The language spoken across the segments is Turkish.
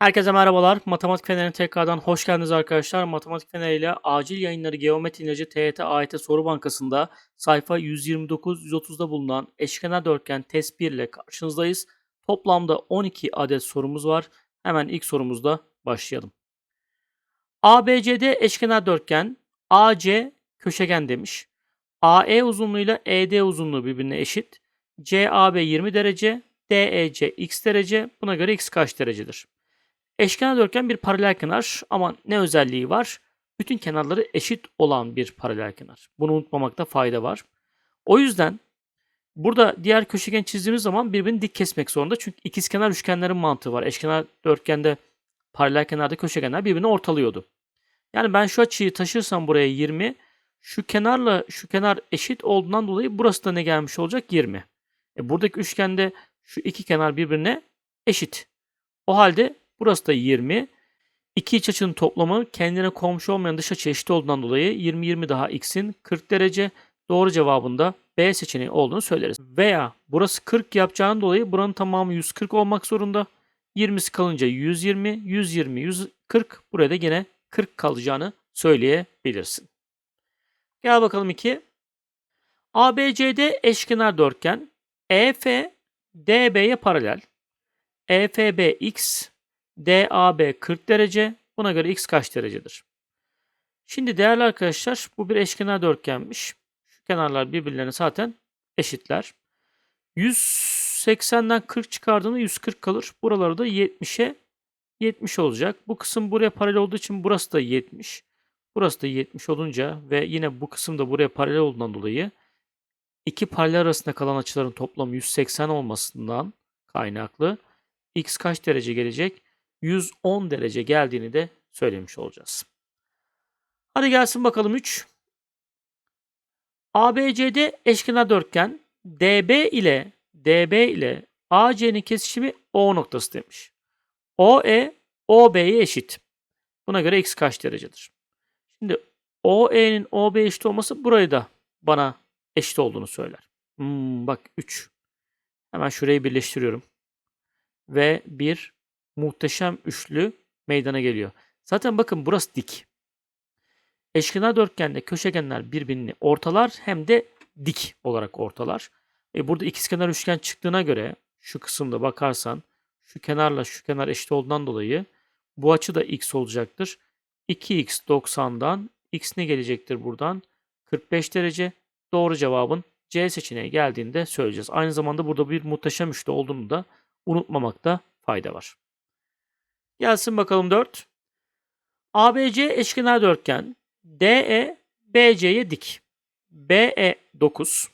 Herkese merhabalar. Matematik Feneri'ne tekrardan hoş geldiniz arkadaşlar. Matematik Feneri ile acil yayınları Geometri İlacı TYT AYT Soru Bankası'nda sayfa 129-130'da bulunan eşkenar dörtgen test 1 ile karşınızdayız. Toplamda 12 adet sorumuz var. Hemen ilk sorumuzda başlayalım. ABCD eşkenar dörtgen AC köşegen demiş. AE uzunluğuyla ED uzunluğu birbirine eşit. CAB 20 derece, DEC x derece. Buna göre x kaç derecedir? Eşkenar dörtgen bir paralel kenar ama ne özelliği var? Bütün kenarları eşit olan bir paralel kenar. Bunu unutmamakta fayda var. O yüzden burada diğer köşegen çizdiğimiz zaman birbirini dik kesmek zorunda. Çünkü ikizkenar üçgenlerin mantığı var. Eşkenar dörtgende paralel kenarda köşegenler birbirini ortalıyordu. Yani ben şu açıyı taşırsam buraya 20, şu kenarla şu kenar eşit olduğundan dolayı burası da ne gelmiş olacak? 20. E buradaki üçgende şu iki kenar birbirine eşit. O halde Burası da 20. İki iç açının toplamı kendine komşu olmayan dış açı eşit olduğundan dolayı 20-20 daha x'in 40 derece doğru cevabında B seçeneği olduğunu söyleriz. Veya burası 40 yapacağından dolayı buranın tamamı 140 olmak zorunda. 20'si kalınca 120, 120, 140 buraya da gene 40 kalacağını söyleyebilirsin. Gel bakalım 2. ABCD eşkenar dörtgen EF DB'ye paralel. EFB x DAB 40 derece. Buna göre x kaç derecedir? Şimdi değerli arkadaşlar bu bir eşkenar dörtgenmiş. Şu kenarlar birbirlerine zaten eşitler. 180'den 40 çıkardığında 140 kalır. Buraları da 70'e 70 olacak. Bu kısım buraya paralel olduğu için burası da 70. Burası da 70 olunca ve yine bu kısım da buraya paralel olduğundan dolayı iki paralel arasında kalan açıların toplamı 180 olmasından kaynaklı x kaç derece gelecek? 110 derece geldiğini de söylemiş olacağız. Hadi gelsin bakalım 3. ABCD eşkenar dörtgen DB ile DB ile AC'nin kesişimi O noktası demiş. OE OB'ye eşit. Buna göre x kaç derecedir? Şimdi OE'nin OB'ye eşit olması burayı da bana eşit olduğunu söyler. Hmm, bak 3. Hemen şurayı birleştiriyorum. Ve 1 muhteşem üçlü meydana geliyor. Zaten bakın burası dik. Eşkenar dörtgende köşegenler birbirini ortalar hem de dik olarak ortalar. E burada ikizkenar üçgen çıktığına göre şu kısımda bakarsan şu kenarla şu kenar eşit olduğundan dolayı bu açı da x olacaktır. 2x 90'dan x ne gelecektir buradan? 45 derece. Doğru cevabın C seçeneği geldiğinde söyleyeceğiz. Aynı zamanda burada bir muhteşem üçlü olduğunu da unutmamakta fayda var. Gelsin bakalım 4. ABC eşkenar dörtgen. DE BC'ye dik. BE 9.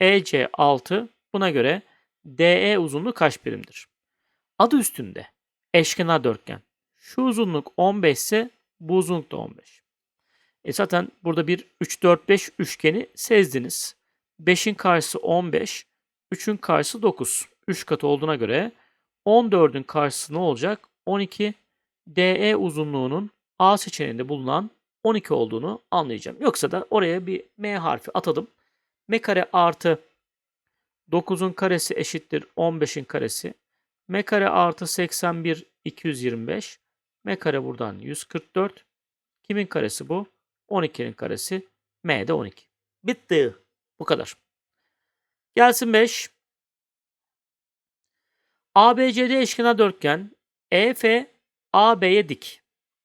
EC 6. Buna göre DE uzunluğu kaç birimdir? Adı üstünde. Eşkenar dörtgen. Şu uzunluk 15 ise bu uzunluk da 15. E zaten burada bir 3, 4, 5 üçgeni sezdiniz. 5'in karşısı 15, 3'ün karşısı 9. 3 katı olduğuna göre 14'ün karşısı ne olacak? 12 DE uzunluğunun A seçeneğinde bulunan 12 olduğunu anlayacağım. Yoksa da oraya bir M harfi atadım. M kare artı 9'un karesi eşittir 15'in karesi. M kare artı 81 225. M kare buradan 144. Kimin karesi bu? 12'nin karesi. M de 12. Bitti. Bu kadar. Gelsin 5. ABCD eşkenar dörtgen EF AB'ye dik.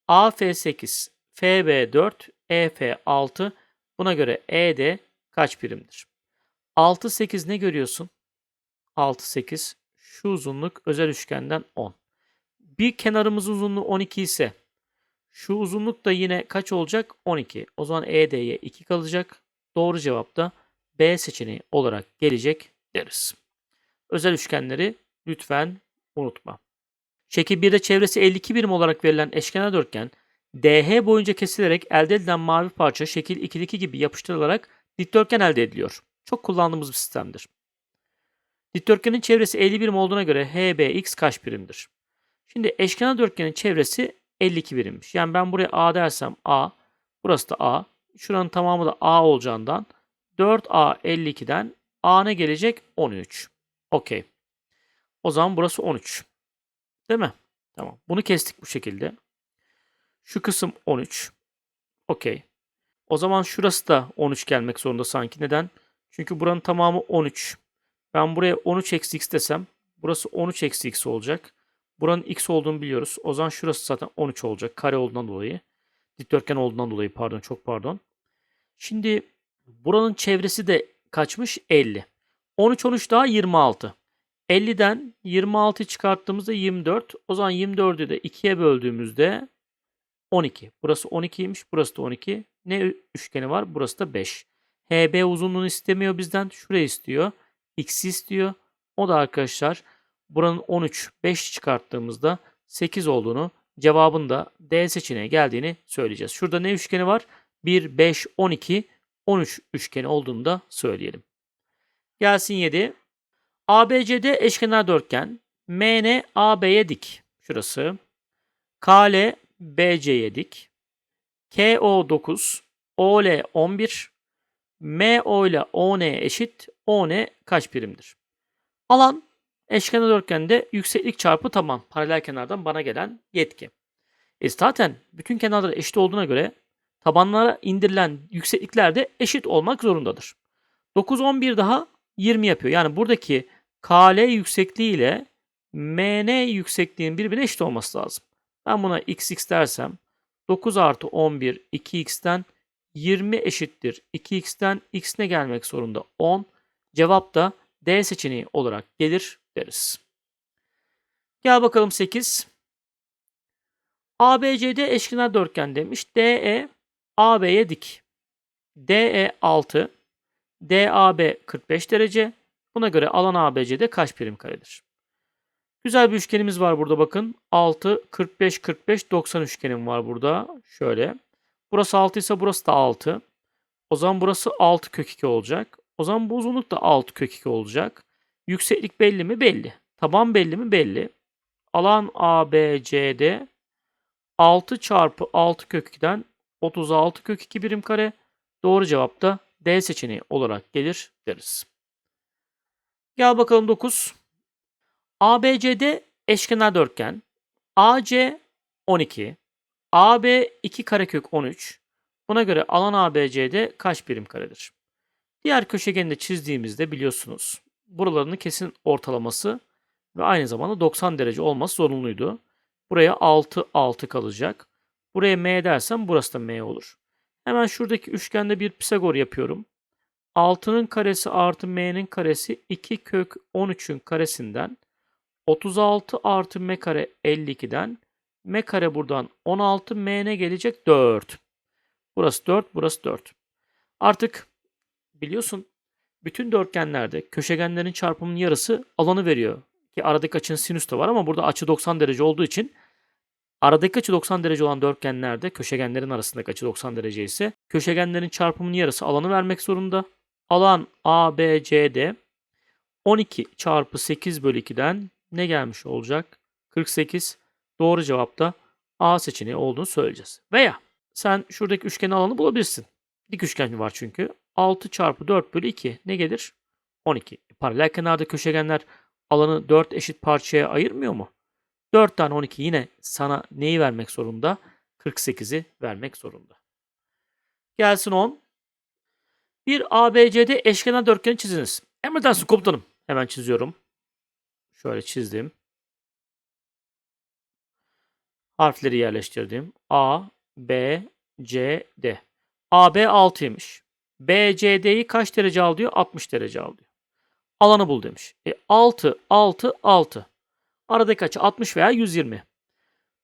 AF 8, FB 4, EF 6. Buna göre ED kaç birimdir? 6 8 ne görüyorsun? 6 8 şu uzunluk özel üçgenden 10. Bir kenarımız uzunluğu 12 ise şu uzunluk da yine kaç olacak? 12. O zaman ED'ye 2 kalacak. Doğru cevap da B seçeneği olarak gelecek deriz. Özel üçgenleri lütfen unutma. Şekil 1'de çevresi 52 birim olarak verilen eşkenar dörtgen DH boyunca kesilerek elde edilen mavi parça şekil 2'deki gibi yapıştırılarak dikdörtgen elde ediliyor. Çok kullandığımız bir sistemdir. Dikdörtgenin çevresi 50 birim olduğuna göre HBX kaç birimdir? Şimdi eşkenar dörtgenin çevresi 52 birimmiş. Yani ben buraya A dersem A, burası da A. Şuranın tamamı da A olacağından 4A 52'den A ne gelecek? 13. Okey. O zaman burası 13. Değil mi? Tamam. Bunu kestik bu şekilde. Şu kısım 13. Okey. O zaman şurası da 13 gelmek zorunda sanki. Neden? Çünkü buranın tamamı 13. Ben buraya 13 eksi x desem burası 13 eksi x olacak. Buranın x olduğunu biliyoruz. O zaman şurası zaten 13 olacak. Kare olduğundan dolayı. Dikdörtgen olduğundan dolayı pardon çok pardon. Şimdi buranın çevresi de kaçmış? 50. 13 13 daha 26. 50'den 26 çıkarttığımızda 24. O zaman 24'ü de 2'ye böldüğümüzde 12. Burası 12'ymiş. Burası da 12. Ne üçgeni var? Burası da 5. HB uzunluğunu istemiyor bizden. Şurayı istiyor. X istiyor. O da arkadaşlar buranın 13, 5 çıkarttığımızda 8 olduğunu cevabın da D seçeneğe geldiğini söyleyeceğiz. Şurada ne üçgeni var? 1, 5, 12, 13 üçgeni olduğunu da söyleyelim. Gelsin 7. ABCD eşkenar dörtgen. MN AB'ye dik. Şurası. KL BC'ye dik. KO 9. OL 11. MO ile ON eşit. ON kaç birimdir? Alan eşkenar dörtgende yükseklik çarpı taban. Paralel kenardan bana gelen yetki. E zaten bütün kenarlar eşit olduğuna göre tabanlara indirilen yükseklikler de eşit olmak zorundadır. 9, 11 daha 20 yapıyor. Yani buradaki KL yüksekliği ile MN yüksekliğinin birbirine eşit olması lazım. Ben buna XX dersem 9 artı 11 2x'ten 20 eşittir 2x'ten x ne gelmek zorunda? 10. Cevap da D seçeneği olarak gelir deriz. Gel bakalım 8. ABCD eşkenar dörtgen demiş. DE AB'ye dik. DE 6. DAB 45 derece. Buna göre alan ABC'de kaç birim karedir? Güzel bir üçgenimiz var burada bakın. 6, 45, 45, 90 üçgenim var burada. Şöyle. Burası 6 ise burası da 6. O zaman burası 6 kök 2 olacak. O zaman bu uzunluk da 6 kök 2 olacak. Yükseklik belli mi? Belli. Taban belli mi? Belli. Alan ABC'de 6 çarpı 6 kök 2'den 36 kök 2 birim kare. Doğru cevap da D seçeneği olarak gelir deriz. Gel bakalım 9. ABCD eşkenar dörtgen. AC 12. AB 2 karekök 13. Buna göre alan ABC'de kaç birim karedir? Diğer köşegeni de çizdiğimizde biliyorsunuz buralarının kesin ortalaması ve aynı zamanda 90 derece olması zorunluydu. Buraya 6 6 kalacak. Buraya M dersem burası da M olur. Hemen şuradaki üçgende bir Pisagor yapıyorum. 6'nın karesi artı M'nin karesi 2 kök 13'ün karesinden 36 artı M kare 52'den M kare buradan 16 M ne gelecek? 4. Burası 4, burası 4. Artık biliyorsun bütün dörtgenlerde köşegenlerin çarpımının yarısı alanı veriyor. Ki aradaki açının sinüs de var ama burada açı 90 derece olduğu için aradaki açı 90 derece olan dörtgenlerde köşegenlerin arasındaki açı 90 derece ise köşegenlerin çarpımının yarısı alanı vermek zorunda. Alan ABCD 12 çarpı 8 bölü 2'den ne gelmiş olacak? 48. Doğru cevap da A seçeneği olduğunu söyleyeceğiz. Veya sen şuradaki üçgen alanı bulabilirsin. Dik üçgen var çünkü. 6 çarpı 4 bölü 2 ne gelir? 12. Paralel kenarda köşegenler alanı 4 eşit parçaya ayırmıyor mu? 4 tane 12 yine sana neyi vermek zorunda? 48'i vermek zorunda. Gelsin 10. Bir ABCD eşkenar dörtgeni çiziniz. Emredersin komutanım. Hemen çiziyorum. Şöyle çizdim. Harfleri yerleştirdim. A, B, C, D. AB 6'ymış. BCD'yi kaç derece al diyor? 60 derece al diyor. Alanı bul demiş. E 6, 6, 6. Aradaki açı 60 veya 120.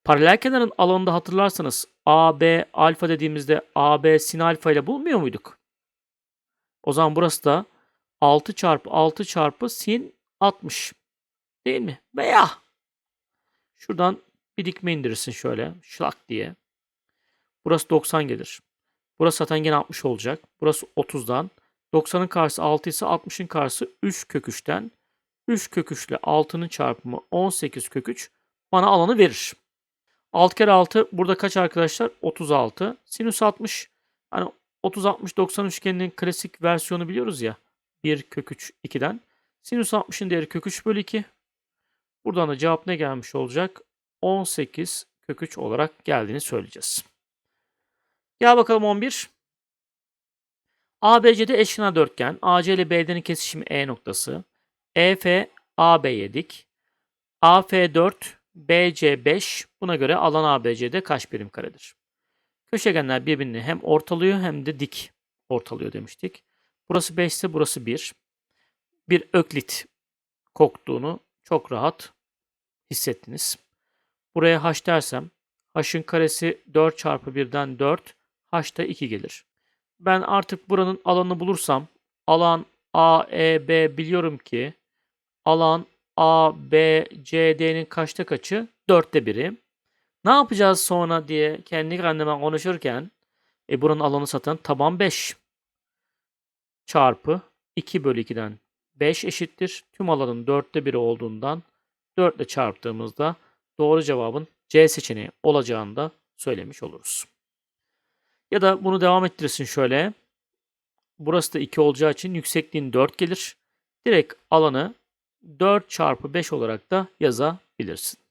Paralel kenarın alanında hatırlarsanız AB alfa dediğimizde AB sin alfa ile bulmuyor muyduk? O zaman burası da 6 çarpı 6 çarpı sin 60. Değil mi? Veya şuradan bir dikme indirirsin şöyle şlak diye. Burası 90 gelir. Burası zaten gene 60 olacak. Burası 30'dan. 90'ın karşısı 6 ise 60'ın karşısı 3 kök 3'ten. 3 kök 3 ile 6'nın çarpımı 18 kök 3 bana alanı verir. 6 kere 6 burada kaç arkadaşlar? 36. Sinüs 60. Hani 30 60 90 üçgeninin klasik versiyonu biliyoruz ya. 1 kök 3 2'den. Sinüs 60'ın değeri kök 3 bölü 2. Buradan da cevap ne gelmiş olacak? 18 kök 3 olarak geldiğini söyleyeceğiz. Gel bakalım 11. ABCD eşkenar dörtgen. AC ile BD'nin kesişimi E noktası. EF AB dik. AF4 BC5. Buna göre alan ABC'de kaç birim karedir? Köşegenler birbirini hem ortalıyor hem de dik ortalıyor demiştik. Burası 5 ise burası 1. Bir öklit koktuğunu çok rahat hissettiniz. Buraya h dersem h'ın karesi 4 çarpı 1'den 4 h da 2 gelir. Ben artık buranın alanını bulursam alan A, E, B biliyorum ki alan A, B, C, D'nin kaçta kaçı? 4'te biri. Ne yapacağız sonra diye kendi kendime konuşurken e buranın alanı satan taban 5 çarpı 2 bölü 2'den 5 eşittir. Tüm alanın 4'te biri olduğundan 4 ile çarptığımızda doğru cevabın C seçeneği olacağını da söylemiş oluruz. Ya da bunu devam ettirirsin şöyle. Burası da 2 olacağı için yüksekliğin 4 gelir. Direkt alanı 4 çarpı 5 olarak da yazabilirsin.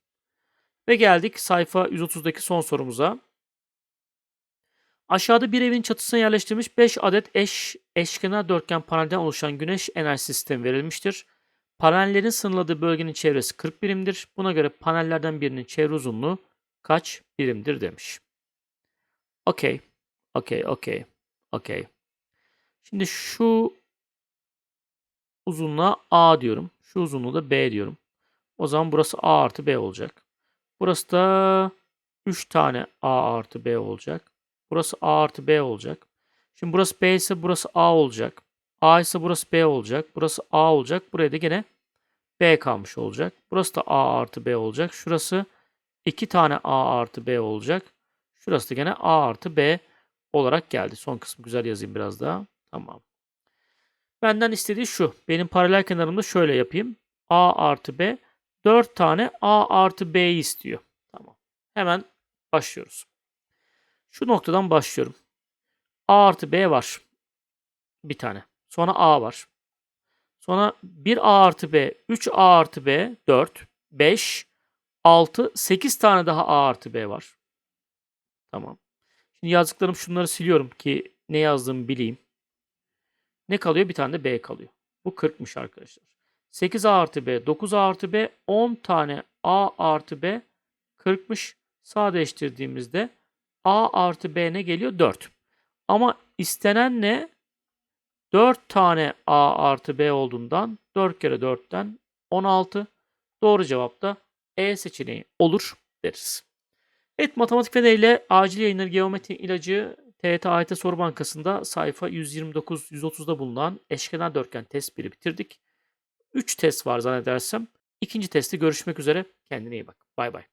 Ve geldik sayfa 130'daki son sorumuza. Aşağıda bir evin çatısına yerleştirilmiş 5 adet eş eşkenar dörtgen panelden oluşan güneş enerji sistemi verilmiştir. Panellerin sınırladığı bölgenin çevresi 40 birimdir. Buna göre panellerden birinin çevre uzunluğu kaç birimdir demiş. Okey. Okey, okey. Okey. Şimdi şu uzunluğa A diyorum. Şu uzunluğu da B diyorum. O zaman burası A artı B olacak. Burası da 3 tane A artı B olacak. Burası A artı B olacak. Şimdi burası B ise burası A olacak. A ise burası B olacak. Burası A olacak. Buraya da gene B kalmış olacak. Burası da A artı B olacak. Şurası 2 tane A artı B olacak. Şurası da gene A artı B olarak geldi. Son kısmı güzel yazayım biraz daha. Tamam. Benden istediği şu. Benim paralel kenarımda şöyle yapayım. A artı B. 4 tane A artı B'yi istiyor. Tamam. Hemen başlıyoruz. Şu noktadan başlıyorum. A artı B var. Bir tane. Sonra A var. Sonra 1 A artı B, 3 A artı B, 4, 5, 6, 8 tane daha A artı B var. Tamam. Şimdi yazdıklarım şunları siliyorum ki ne yazdığımı bileyim. Ne kalıyor? Bir tane de B kalıyor. Bu 40'mış arkadaşlar. 8A artı B, 9A artı B, 10 tane A artı B 40'mış. Sadeleştirdiğimizde A artı B ne geliyor? 4. Ama istenen ne? 4 tane A artı B olduğundan 4 kere 4'ten 16. Doğru cevap da E seçeneği olur deriz. Evet matematik fene ile acil yayınları geometri ilacı TET AYT soru bankasında sayfa 129-130'da bulunan eşkenar dörtgen test 1'i bitirdik. 3 test var zannedersem. İkinci testte görüşmek üzere. Kendine iyi bak. Bay bay.